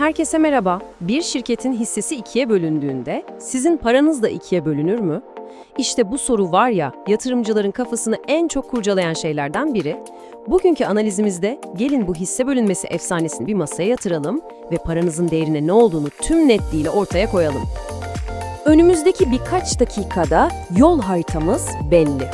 Herkese merhaba. Bir şirketin hissesi ikiye bölündüğünde sizin paranız da ikiye bölünür mü? İşte bu soru var ya yatırımcıların kafasını en çok kurcalayan şeylerden biri. Bugünkü analizimizde gelin bu hisse bölünmesi efsanesini bir masaya yatıralım ve paranızın değerine ne olduğunu tüm netliğiyle ortaya koyalım. Önümüzdeki birkaç dakikada yol haritamız belli.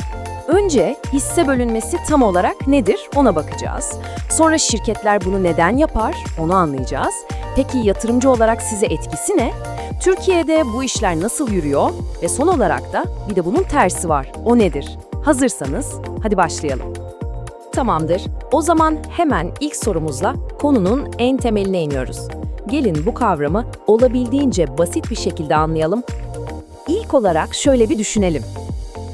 Önce hisse bölünmesi tam olarak nedir ona bakacağız. Sonra şirketler bunu neden yapar onu anlayacağız. Peki yatırımcı olarak size etkisi ne? Türkiye'de bu işler nasıl yürüyor? Ve son olarak da bir de bunun tersi var. O nedir? Hazırsanız hadi başlayalım. Tamamdır. O zaman hemen ilk sorumuzla konunun en temeline iniyoruz. Gelin bu kavramı olabildiğince basit bir şekilde anlayalım. İlk olarak şöyle bir düşünelim.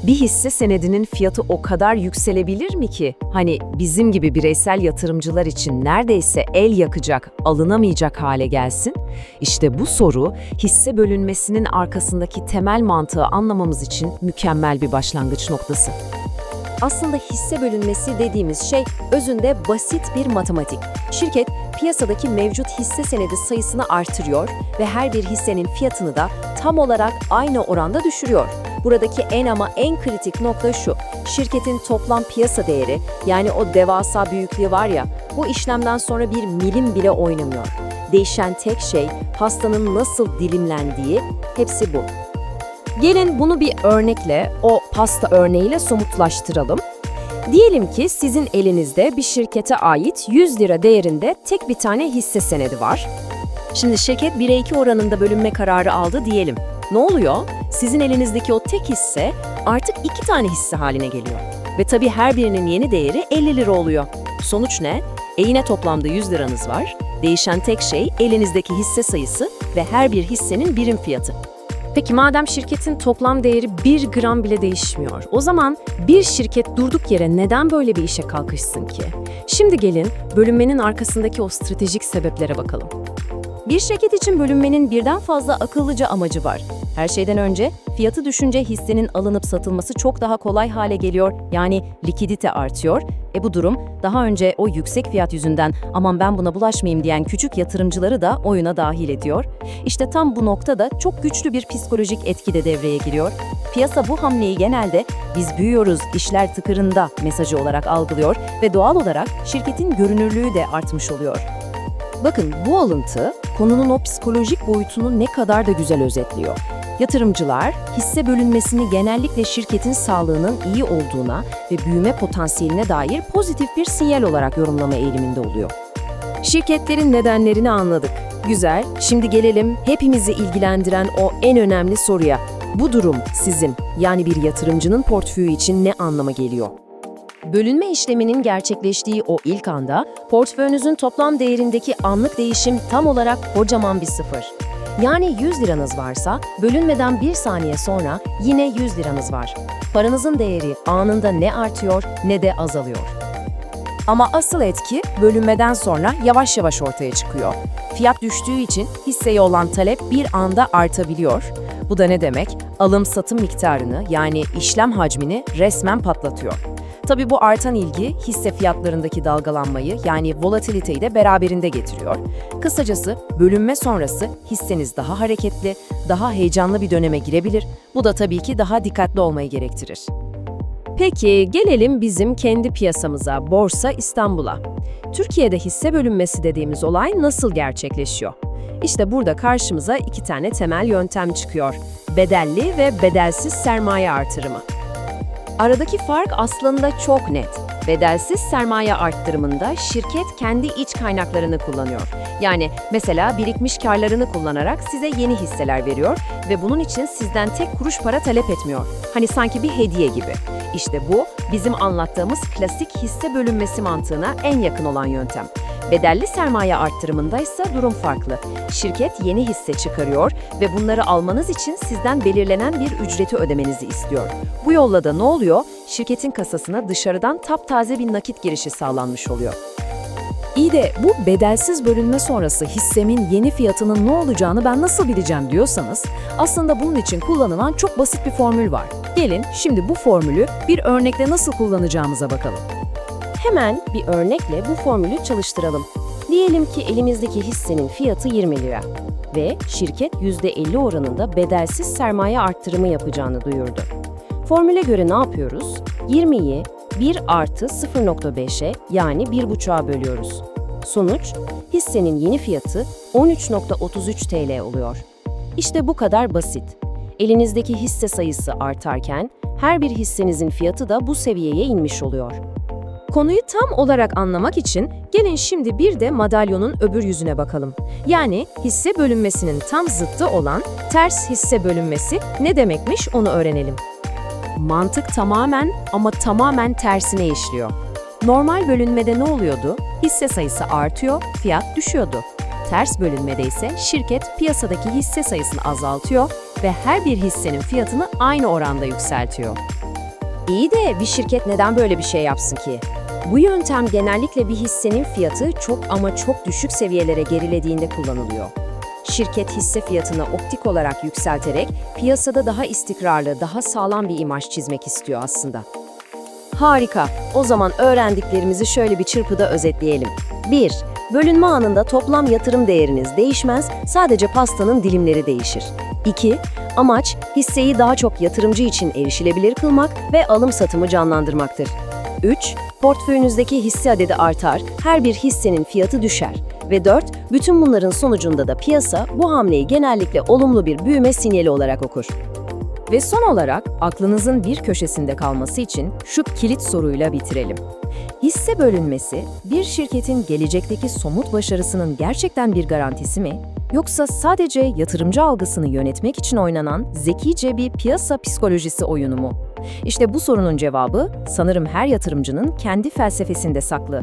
Bir hisse senedinin fiyatı o kadar yükselebilir mi ki? Hani bizim gibi bireysel yatırımcılar için neredeyse el yakacak, alınamayacak hale gelsin? İşte bu soru hisse bölünmesinin arkasındaki temel mantığı anlamamız için mükemmel bir başlangıç noktası. Aslında hisse bölünmesi dediğimiz şey özünde basit bir matematik. Şirket piyasadaki mevcut hisse senedi sayısını artırıyor ve her bir hissenin fiyatını da tam olarak aynı oranda düşürüyor. Buradaki en ama en kritik nokta şu. Şirketin toplam piyasa değeri yani o devasa büyüklüğü var ya bu işlemden sonra bir milim bile oynamıyor. Değişen tek şey pastanın nasıl dilimlendiği hepsi bu. Gelin bunu bir örnekle, o pasta örneğiyle somutlaştıralım. Diyelim ki sizin elinizde bir şirkete ait 100 lira değerinde tek bir tane hisse senedi var. Şimdi şirket 1'e 2 oranında bölünme kararı aldı diyelim. Ne oluyor? Sizin elinizdeki o tek hisse artık iki tane hisse haline geliyor. Ve tabii her birinin yeni değeri 50 lira oluyor. Sonuç ne? E yine toplamda 100 liranız var. Değişen tek şey elinizdeki hisse sayısı ve her bir hissenin birim fiyatı. Peki madem şirketin toplam değeri 1 gram bile değişmiyor, o zaman bir şirket durduk yere neden böyle bir işe kalkışsın ki? Şimdi gelin bölünmenin arkasındaki o stratejik sebeplere bakalım. Bir şirket için bölünmenin birden fazla akıllıca amacı var. Her şeyden önce fiyatı düşünce hissenin alınıp satılması çok daha kolay hale geliyor. Yani likidite artıyor. E bu durum daha önce o yüksek fiyat yüzünden aman ben buna bulaşmayayım diyen küçük yatırımcıları da oyuna dahil ediyor. İşte tam bu noktada çok güçlü bir psikolojik etki de devreye giriyor. Piyasa bu hamleyi genelde biz büyüyoruz, işler tıkırında mesajı olarak algılıyor ve doğal olarak şirketin görünürlüğü de artmış oluyor. Bakın bu alıntı konunun o psikolojik boyutunu ne kadar da güzel özetliyor. Yatırımcılar hisse bölünmesini genellikle şirketin sağlığının iyi olduğuna ve büyüme potansiyeline dair pozitif bir sinyal olarak yorumlama eğiliminde oluyor. Şirketlerin nedenlerini anladık. Güzel, şimdi gelelim hepimizi ilgilendiren o en önemli soruya. Bu durum sizin, yani bir yatırımcının portföyü için ne anlama geliyor? Bölünme işleminin gerçekleştiği o ilk anda portföyünüzün toplam değerindeki anlık değişim tam olarak kocaman bir sıfır. Yani 100 liranız varsa bölünmeden bir saniye sonra yine 100 liranız var. Paranızın değeri anında ne artıyor ne de azalıyor. Ama asıl etki bölünmeden sonra yavaş yavaş ortaya çıkıyor. Fiyat düştüğü için hisseye olan talep bir anda artabiliyor. Bu da ne demek? Alım-satım miktarını yani işlem hacmini resmen patlatıyor. Tabii bu artan ilgi hisse fiyatlarındaki dalgalanmayı yani volatiliteyi de beraberinde getiriyor. Kısacası bölünme sonrası hisseniz daha hareketli, daha heyecanlı bir döneme girebilir. Bu da tabii ki daha dikkatli olmayı gerektirir. Peki gelelim bizim kendi piyasamıza, Borsa İstanbul'a. Türkiye'de hisse bölünmesi dediğimiz olay nasıl gerçekleşiyor? İşte burada karşımıza iki tane temel yöntem çıkıyor. Bedelli ve bedelsiz sermaye artırımı. Aradaki fark aslında çok net. Bedelsiz sermaye arttırımında şirket kendi iç kaynaklarını kullanıyor. Yani mesela birikmiş karlarını kullanarak size yeni hisseler veriyor ve bunun için sizden tek kuruş para talep etmiyor. Hani sanki bir hediye gibi. İşte bu bizim anlattığımız klasik hisse bölünmesi mantığına en yakın olan yöntem. Bedelli sermaye arttırımında ise durum farklı. Şirket yeni hisse çıkarıyor ve bunları almanız için sizden belirlenen bir ücreti ödemenizi istiyor. Bu yolla da ne oluyor? Şirketin kasasına dışarıdan taptaze bir nakit girişi sağlanmış oluyor. İyi de bu bedelsiz bölünme sonrası hissemin yeni fiyatının ne olacağını ben nasıl bileceğim diyorsanız, aslında bunun için kullanılan çok basit bir formül var. Gelin şimdi bu formülü bir örnekle nasıl kullanacağımıza bakalım. Hemen bir örnekle bu formülü çalıştıralım. Diyelim ki elimizdeki hissenin fiyatı 20 lira ve şirket %50 oranında bedelsiz sermaye arttırımı yapacağını duyurdu. Formüle göre ne yapıyoruz? 20'yi 1 artı 0.5'e yani 1.5'a bölüyoruz. Sonuç, hissenin yeni fiyatı 13.33 TL oluyor. İşte bu kadar basit. Elinizdeki hisse sayısı artarken her bir hissenizin fiyatı da bu seviyeye inmiş oluyor. Konuyu tam olarak anlamak için gelin şimdi bir de madalyonun öbür yüzüne bakalım. Yani hisse bölünmesinin tam zıttı olan ters hisse bölünmesi ne demekmiş onu öğrenelim. Mantık tamamen ama tamamen tersine işliyor. Normal bölünmede ne oluyordu? Hisse sayısı artıyor, fiyat düşüyordu. Ters bölünmede ise şirket piyasadaki hisse sayısını azaltıyor ve her bir hissenin fiyatını aynı oranda yükseltiyor. İyi de bir şirket neden böyle bir şey yapsın ki? Bu yöntem genellikle bir hissenin fiyatı çok ama çok düşük seviyelere gerilediğinde kullanılıyor. Şirket hisse fiyatını optik olarak yükselterek piyasada daha istikrarlı, daha sağlam bir imaj çizmek istiyor aslında. Harika. O zaman öğrendiklerimizi şöyle bir çırpıda özetleyelim. 1. Bölünme anında toplam yatırım değeriniz değişmez, sadece pastanın dilimleri değişir. 2. Amaç, hisseyi daha çok yatırımcı için erişilebilir kılmak ve alım satımı canlandırmaktır. 3. Portföyünüzdeki hisse adedi artar, her bir hissenin fiyatı düşer. Ve 4. Bütün bunların sonucunda da piyasa bu hamleyi genellikle olumlu bir büyüme sinyali olarak okur. Ve son olarak aklınızın bir köşesinde kalması için şu kilit soruyla bitirelim. Hisse bölünmesi bir şirketin gelecekteki somut başarısının gerçekten bir garantisi mi? Yoksa sadece yatırımcı algısını yönetmek için oynanan zekice bir piyasa psikolojisi oyunu mu? İşte bu sorunun cevabı sanırım her yatırımcının kendi felsefesinde saklı.